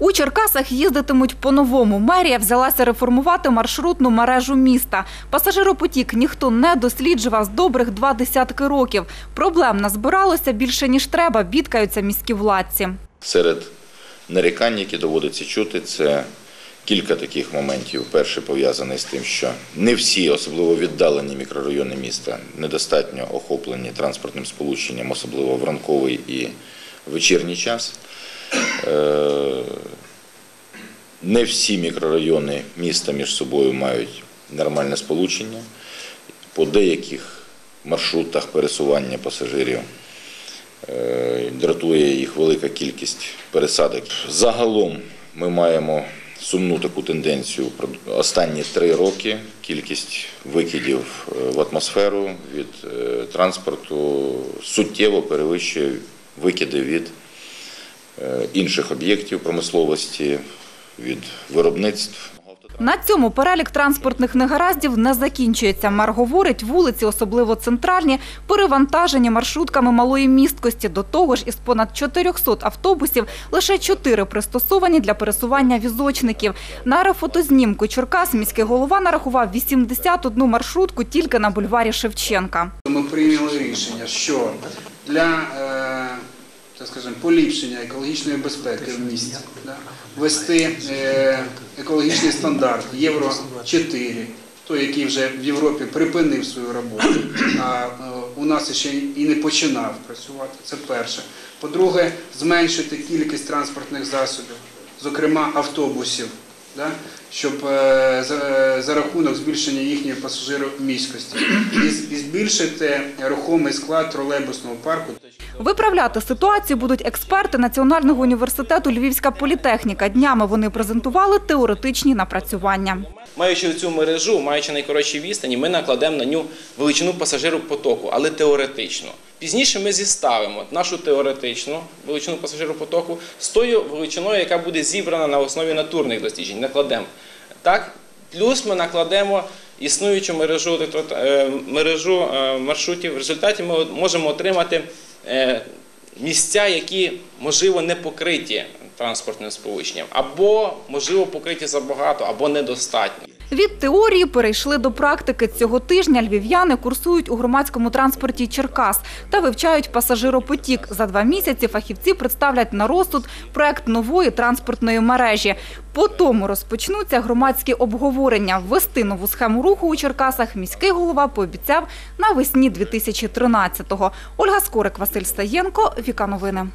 У Черкасах їздитимуть по-новому. Мерія взялася реформувати маршрутну мережу міста. Пасажиропотік ніхто не досліджував з добрих два десятки років. Проблем назбиралося більше, ніж треба, бідкаються міські владці. Серед нарікань, які доводиться чути, це кілька таких моментів. Перший пов'язаний з тим, що не всі, особливо віддалені мікрорайони міста, недостатньо охоплені транспортним сполученням, особливо в ранковий і вечірній час. Е, Не всі мікрорайони міста між собою мають нормальне сполучення. По деяких маршрутах пересування пасажирів Е, Дратує їх велика кількість пересадок. Загалом ми маємо сумну таку тенденцію. Останні три роки кількість викидів е, в атмосферу від транспорту суттєво перевищує викиди від інших об'єктів промисловості, від виробництв. На цьому перелік транспортних негараздів не закінчується. Мер говорить, вулиці, особливо центральні, перевантажені маршрутками малої місткості. До того ж, із понад 400 автобусів лише 4 пристосовані для пересування візочників. На аерофотознімку Черкас міський голова нарахував 81 маршрутку тільки на бульварі Шевченка. Ми прийняли рішення, що для е, так скажемо, поліпшення екологічної безпеки в місті да, е, екологічний стандарт Євро 4, той, який вже в Європі припинив свою роботу, а е, у нас ще і не починав працювати. Це перше. По-друге, зменшити кількість транспортних засобів, зокрема автобусів. Да? щоб е, за, за рахунок збільшення їхньої пасажироміськості і, і збільшити рухомий склад тролейбусного парку. Виправляти ситуацію будуть експерти Національного університету Львівська політехніка. Днями вони презентували теоретичні напрацювання. Маючи цю мережу, маючи найкоротші відстані, ми накладемо на нього величину пасажиропотоку, але теоретично. Пізніше ми зіставимо нашу теоретичну величину пасажиропотоку з тою величиною, яка буде зібрана на основі натурних досліджень. Накладемо. Так? Плюс ми накладемо існуючу мережу, е, мережу е, маршрутів. В результаті ми можемо отримати е, місця, які можливо не покриті транспортним сполученням, або можливо покриті забагато, або недостатньо. Від теорії перейшли до практики. Цього тижня львів'яни курсують у громадському транспорті Черкас та вивчають пасажиропотік. За два місяці фахівці представлять на розсуд проект нової транспортної мережі. По тому розпочнуться громадські обговорення. Ввести нову схему руху у Черкасах міський голова пообіцяв навесні 2013-го. Ольга Скорик, Василь Стаєнко, Віка Новини.